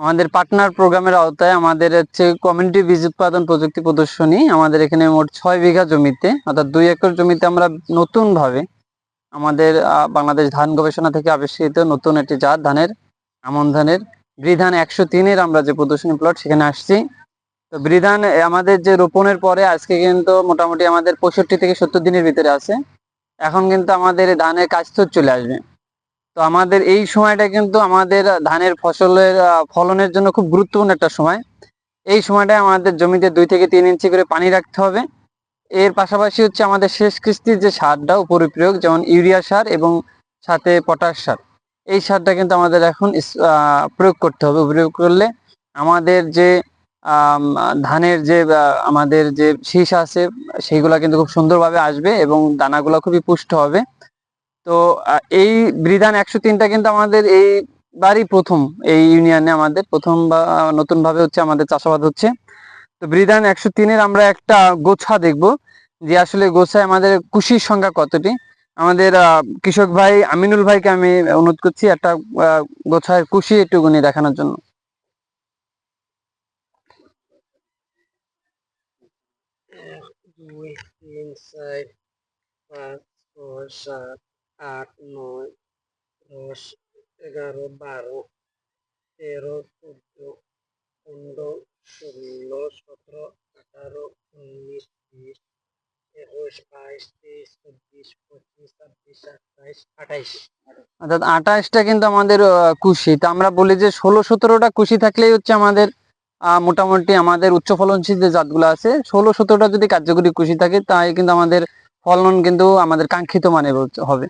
আমাদের পার্টনার প্রোগ্রামের আওতায় আমাদের হচ্ছে কমিউনিটি বীজ উৎপাদন প্রযুক্তি প্রদর্শনী। আমাদের এখানে মোট ছয় বিঘা জমিতে, অর্থাৎ দুই একর জমিতে আমরা নতুনভাবে আমাদের বাংলাদেশ ধান গবেষণা থেকে আবিষ্কৃত নতুন একটি জাত ধানের, আমন ধানের, বৃধান একশো তিনের আমরা যে প্রদর্শনী প্লট সেখানে আসছি। তো বৃধান আমাদের যে রোপণের পরে আজকে কিন্তু মোটামুটি আমাদের পঁয়ষট্টি থেকে সত্তর দিনের ভিতরে আছে। এখন কিন্তু আমাদের ধানের কাজ তো চলে আসবে। তো আমাদের এই সময়টা কিন্তু আমাদের ধানের ফসলের ফলনের জন্য খুব গুরুত্বপূর্ণ একটা সময়। এই সময়টায় আমাদের জমিতে দুই থেকে তিন ইঞ্চি করে পানি রাখতে হবে। এর পাশাপাশি হচ্ছে আমাদের শেষ কিস্তির যে সারটা উপরি প্রয়োগ যেমন ইউরিয়া সার এবং সাথে পটাশ সার। এই সারটা কিন্তু আমাদের এখন প্রয়োগ করতে হবে। প্রয়োগ করলে আমাদের যে ধানের যে আমাদের যে শীষ আছে, সেইগুলা কিন্তু খুব সুন্দরভাবে আসবে এবং দানাগুলো খুবই পুষ্ট হবে। তো এই বৃধান একশো তিনটা কিন্তু আমাদের এই এইবারই প্রথম এই ইউনিয়নে আমাদের, প্রথম বা নতুন ভাবে হচ্ছে আমাদের চাষাবাদ হচ্ছে। তো বৃধান একশো তিনের আমরা একটা গোছা দেখব যে আসলে গোছায় আমাদের কুশির সংখ্যা কতটি। আমাদের কৃষক ভাই আমিনুল ভাইকে আমি অনুরোধ করছি একটা গোছায় কুশি একটুকুনি দেখানোর জন্য। দুই, তিন, চার, পাঁচ, ছয়, সাত আট, নয়, দশ, এগারো, বারো, তেরো, চোদ্দ, পনেরো, ষোলো, সতেরো, আঠারো, উনিশ, বিশ, একুশ, বাইশ, তেইশ, চব্বিশ, পঁচিশ, ছাব্বিশ সাতাইশ আঠাইশ। অর্থাৎ আঠাশটা কিন্তু আমাদের কুশি। তো আমরা বলি যে ষোলো, সতেরোটা কুশি থাকলেই হচ্ছে আমাদের মোটামুটি আমাদের উচ্চ ফলনশীল যে জাতগুলো আছে, ষোলো, সতেরোটা যদি কার্যকরী কুশি থাকে, তাই কিন্তু আমাদের ফলন কিন্তু আমাদের কাঙ্ক্ষিত মানে হবে।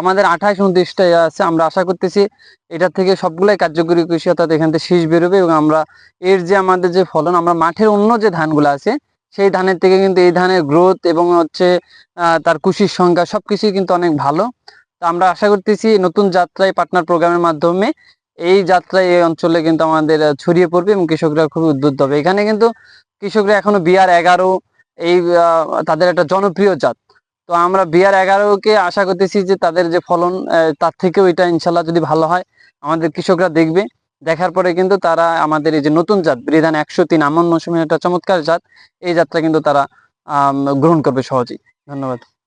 আমাদের আঠাশ, উনত্রিশটা আছে, আমরা আশা করতেছি এটা থেকে সবগুলাই কার্যকরী কৃষি অর্থাৎ এখান থেকে শীষ বেরোবে এবং আমরা এর যে আমাদের যে ফলন, আমরা মাঠের অন্য যে ধানগুলো আছে, সেই ধানের থেকে কিন্তু এই ধানের গ্রোথ এবং হচ্ছে তার কুশির সংখ্যা সবকিছুই কিন্তু অনেক ভালো। তো আমরা আশা করতেছি নতুন যাত্রায় পার্টনার প্রোগ্রামের মাধ্যমে এই যাত্রায় এই অঞ্চলে কিন্তু আমাদের ছড়িয়ে পড়বে এবং কৃষকরা খুবই উদ্বুদ্ধ হবে। এখানে কিন্তু কৃষকরা এখনও বিয়ার এগারো, এই তাদের একটা জনপ্রিয় জাত। তো আমরা বিয়ার এগারোকে আশা করতেছি যে তাদের যে ফলন তার থেকেও এটা ইনশাল্লাহ যদি ভালো হয়, আমাদের কৃষকরা দেখবে। দেখার পরে কিন্তু তারা আমাদের এই যে নতুন জাত, বিধান একশো তিন, আমন মৌসুমের একটা চমৎকার জাত, এই জাতটা কিন্তু তারা গ্রহণ করবে সহজেই। ধন্যবাদ।